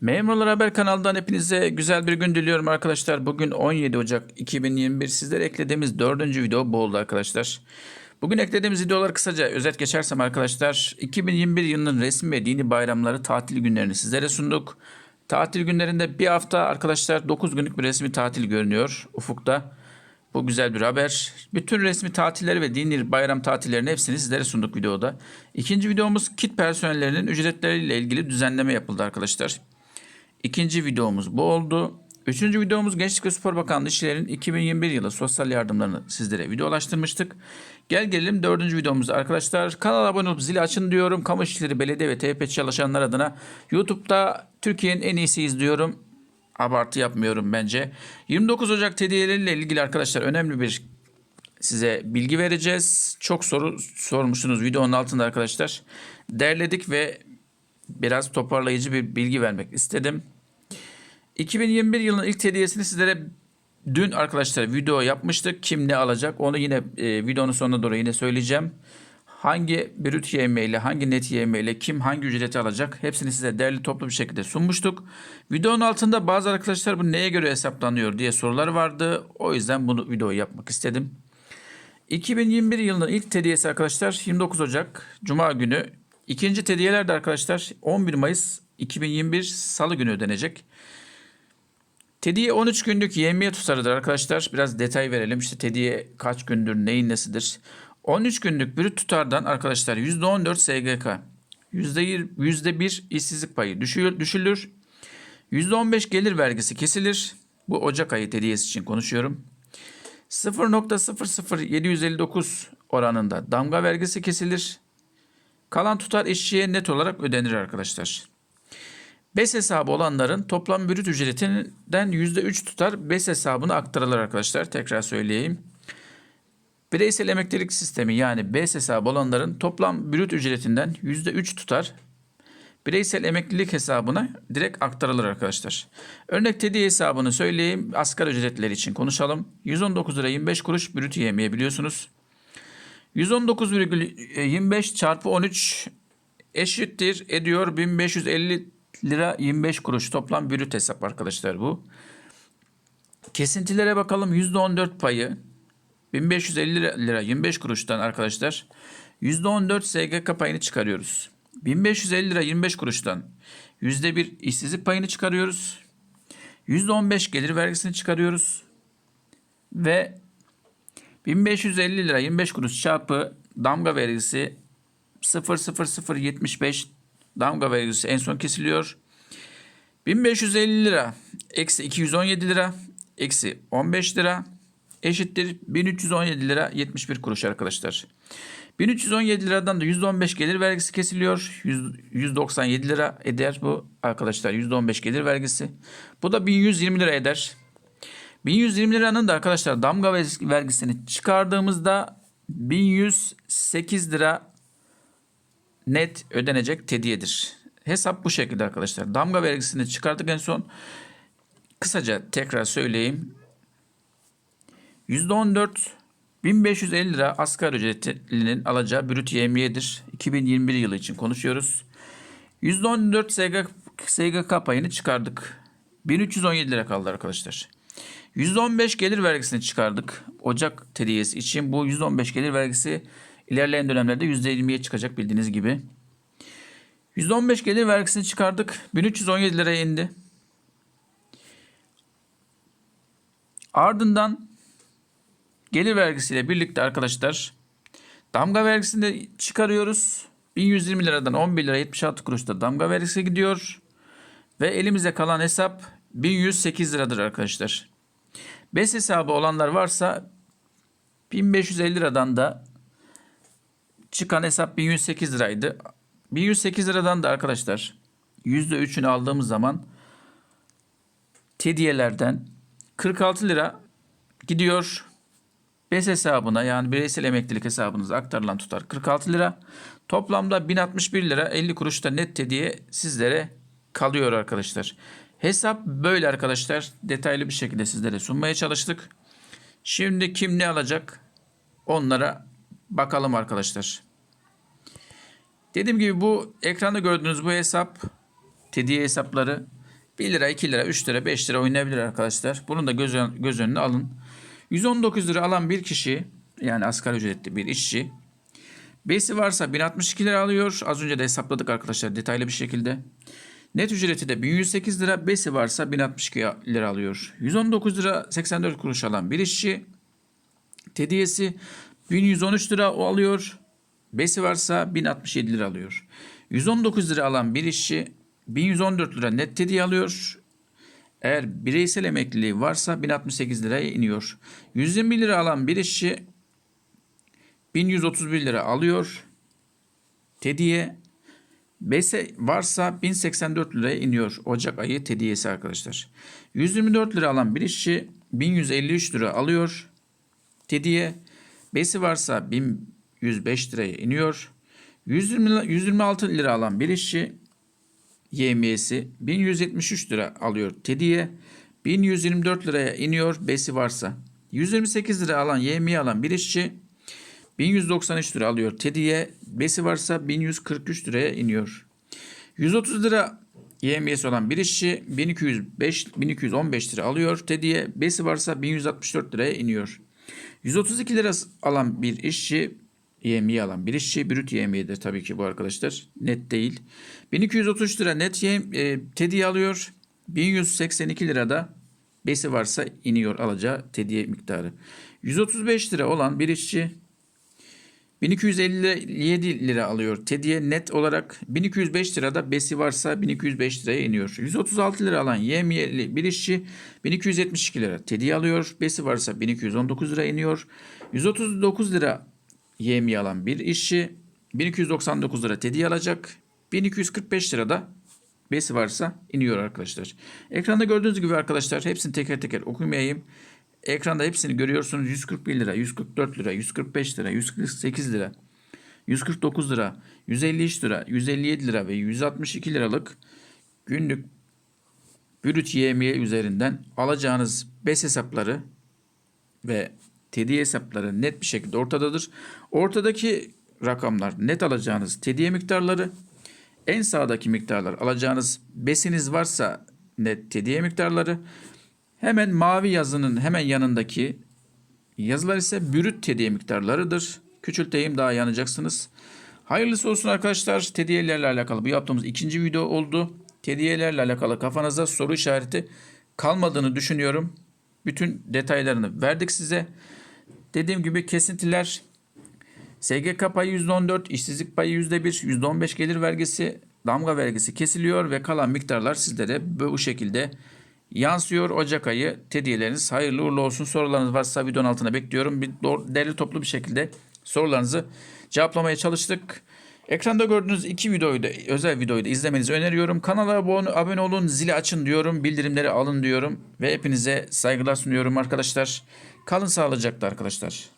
Memurlar Haber kanalından hepinize güzel bir gün diliyorum arkadaşlar. Bugün 17 Ocak 2021 sizlere eklediğimiz dördüncü video bu oldu arkadaşlar. Bugün eklediğimiz videolar kısaca özet geçersem arkadaşlar 2021 yılının resmi ve dini bayramları tatil günlerini sizlere sunduk. Tatil günlerinde bir hafta arkadaşlar 9 günlük bir resmi tatil görünüyor ufukta. Bu güzel bir haber. Bütün resmi tatilleri ve dini bayram tatillerinin hepsini sizlere sunduk videoda. İkinci videomuz kit personellerinin ücretleriyle ilgili düzenleme yapıldı arkadaşlar. İkinci videomuz bu oldu. Üçüncü videomuz Gençlik ve Spor Bakanlığı işçilerin 2021 yılı sosyal yardımlarını sizlere videolaştırmıştık. Gel gelelim dördüncü videomuzda arkadaşlar. Kanala abone olup zili açın diyorum. Kamu işçileri, belediye ve TP çalışanlar adına YouTube'da Türkiye'nin en iyisiyiz diyorum. Abartı yapmıyorum bence. 29 Ocak hediyeleriyle ilgili arkadaşlar önemli bir size bilgi vereceğiz. Çok soru sormuşsunuz videonun altında arkadaşlar. Derledik ve biraz toparlayıcı bir bilgi vermek istedim. 2021 yılının ilk hediyesini sizlere dün arkadaşlar video yapmıştık. Kim ne alacak onu yine e, videonun sonuna doğru yine söyleyeceğim. Hangi brüt YM ile hangi net YM ile kim hangi ücreti alacak hepsini size değerli toplu bir şekilde sunmuştuk. Videonun altında bazı arkadaşlar bu neye göre hesaplanıyor diye sorular vardı. O yüzden bunu videoyu yapmak istedim. 2021 yılının ilk hediyesi arkadaşlar 29 Ocak Cuma günü. İkinci hediyeler de arkadaşlar 11 Mayıs 2021 Salı günü ödenecek. Tediye 13 günlük yemiye tutarıdır arkadaşlar. Biraz detay verelim. İşte tediye kaç gündür, neyin nesidir. 13 günlük brüt tutardan arkadaşlar %14 SGK, %1, %1 işsizlik payı düşülür. %15 gelir vergisi kesilir. Bu Ocak ayı hediyesi için konuşuyorum. 0.00759 oranında damga vergisi kesilir. Kalan tutar işçiye net olarak ödenir arkadaşlar. BES hesabı olanların toplam brüt ücretinden %3 tutar BES hesabına aktarılır arkadaşlar. Tekrar söyleyeyim. Bireysel emeklilik sistemi yani BES hesabı olanların toplam brüt ücretinden %3 tutar bireysel emeklilik hesabına direkt aktarılır arkadaşlar. Örnek tedi hesabını söyleyeyim. Asgari ücretleri için konuşalım. 119 lira 25 kuruş brüt yemeği biliyorsunuz. 119,25 çarpı 13 eşittir ediyor 1550 lira 25 kuruş toplam brüt hesap arkadaşlar bu. Kesintilere bakalım %14 payı 1550 lira 25 kuruştan arkadaşlar %14 SGK payını çıkarıyoruz. 1550 lira 25 kuruştan %1 işsizlik payını çıkarıyoruz. %15 gelir vergisini çıkarıyoruz. Ve 1550 lira 25 kuruş çarpı damga vergisi 00075 damga vergisi en son kesiliyor. 1550 lira eksi 217 lira eksi 15 lira eşittir 1317 lira 71 kuruş arkadaşlar. 1317 liradan da %15 gelir vergisi kesiliyor. 197 lira eder bu arkadaşlar %15 gelir vergisi. Bu da 1120 lira eder. 1120 liranın da arkadaşlar damga vergisini çıkardığımızda 1108 lira net ödenecek tediyedir. Hesap bu şekilde arkadaşlar. Damga vergisini çıkardık en son. Kısaca tekrar söyleyeyim. %14 1550 lira asgari ücretlinin alacağı brüt yemiyedir. 2021 yılı için konuşuyoruz. %14 SGK, SGK payını çıkardık. 1317 lira kaldı arkadaşlar. %15 gelir vergisini çıkardık. Ocak tediyesi için bu %15 gelir vergisi ilerleyen dönemlerde %20'ye çıkacak bildiğiniz gibi. %15 gelir vergisini çıkardık. 1317 liraya indi. Ardından gelir vergisiyle birlikte arkadaşlar damga vergisini de çıkarıyoruz. 1120 liradan 11 lira 76 kuruşta damga vergisi gidiyor. Ve elimize kalan hesap 1108 liradır arkadaşlar. BES hesabı olanlar varsa 1550 liradan da çıkan hesap 1108 liraydı. 1108 liradan da arkadaşlar %3'ünü aldığımız zaman tediyelerden 46 lira gidiyor. BES hesabına yani bireysel emeklilik hesabınıza aktarılan tutar 46 lira. Toplamda 1061 lira 50 kuruş da net hediye sizlere kalıyor arkadaşlar. Hesap böyle arkadaşlar. Detaylı bir şekilde sizlere sunmaya çalıştık. Şimdi kim ne alacak onlara bakalım arkadaşlar. Dediğim gibi bu ekranda gördüğünüz bu hesap, hediye hesapları 1 lira, 2 lira, 3 lira, 5 lira oynayabilir arkadaşlar. Bunun da göz, göz önüne alın. 119 lira alan bir kişi yani asgari ücretli bir işçi. Besi varsa 1062 lira alıyor. Az önce de hesapladık arkadaşlar detaylı bir şekilde. Net ücreti de 1108 lira. Besi varsa 1062 lira alıyor. 119 lira 84 kuruş alan bir işçi. Tediyesi 1113 lira o alıyor. Besi varsa 1067 lira alıyor. 119 lira alan bir işçi 1114 lira net tediye alıyor. Eğer bireysel emekliliği varsa 1068 liraya iniyor. 120 lira alan bir işçi 1131 lira alıyor. Tediye BESE varsa 1084 liraya iniyor Ocak ayı tediyesi arkadaşlar. 124 lira alan bir işçi 1153 lira alıyor. Tediye BES'i varsa 1105 liraya iniyor. 120, lira- 126 lira alan bir işçi YM'si 1173 lira alıyor Tediye. 1124 liraya iniyor BES'i varsa. 128 lira alan YM'yi alan bir işçi 1193 lira alıyor Tediye. Besi varsa 1143 liraya iniyor. 130 lira YMS olan bir işçi 1205 1215 lira alıyor Tediye. Besi varsa 1164 liraya iniyor. 132 lira alan bir işçi YM'yi alan bir işçi brüt YM'dir tabii ki bu arkadaşlar. Net değil. 1233 lira net YM, e, Tediye alıyor. 1182 lirada besi varsa iniyor alacağı Tediye miktarı. 135 lira olan bir işçi 1257 lira alıyor. Tediye net olarak 1205 lirada besi varsa 1205 liraya iniyor. 136 lira alan yemiyeli bir işçi 1272 lira tediye alıyor. Besi varsa 1219 lira iniyor. 139 lira yemiye alan bir işçi 1299 lira tediye alacak. 1245 lirada besi varsa iniyor arkadaşlar. Ekranda gördüğünüz gibi arkadaşlar hepsini teker teker okumayayım. Ekranda hepsini görüyorsunuz. 141 lira, 144 lira, 145 lira, 148 lira, 149 lira, 153 lira, 157 lira ve 162 liralık günlük brüt yemiye üzerinden alacağınız BES hesapları ve tediye hesapları net bir şekilde ortadadır. Ortadaki rakamlar net alacağınız tediye miktarları, en sağdaki miktarlar alacağınız besiniz varsa net tediye miktarları, Hemen mavi yazının hemen yanındaki yazılar ise brüt tediye miktarlarıdır. Küçülteyim daha yanacaksınız. Hayırlısı olsun arkadaşlar. Tediyelerle alakalı bu yaptığımız ikinci video oldu. Tediyelerle alakalı kafanızda soru işareti kalmadığını düşünüyorum. Bütün detaylarını verdik size. Dediğim gibi kesintiler SGK payı %14, işsizlik payı %1, %15 gelir vergisi, damga vergisi kesiliyor ve kalan miktarlar sizlere bu şekilde yansıyor. Ocak ayı tediyeleriniz hayırlı uğurlu olsun. Sorularınız varsa videonun altına bekliyorum. Bir derli toplu bir şekilde sorularınızı cevaplamaya çalıştık. Ekranda gördüğünüz iki videoyu da özel videoyu da izlemenizi öneriyorum. Kanala abone olun, zili açın diyorum. Bildirimleri alın diyorum. Ve hepinize saygılar sunuyorum arkadaşlar. Kalın sağlıcakla arkadaşlar.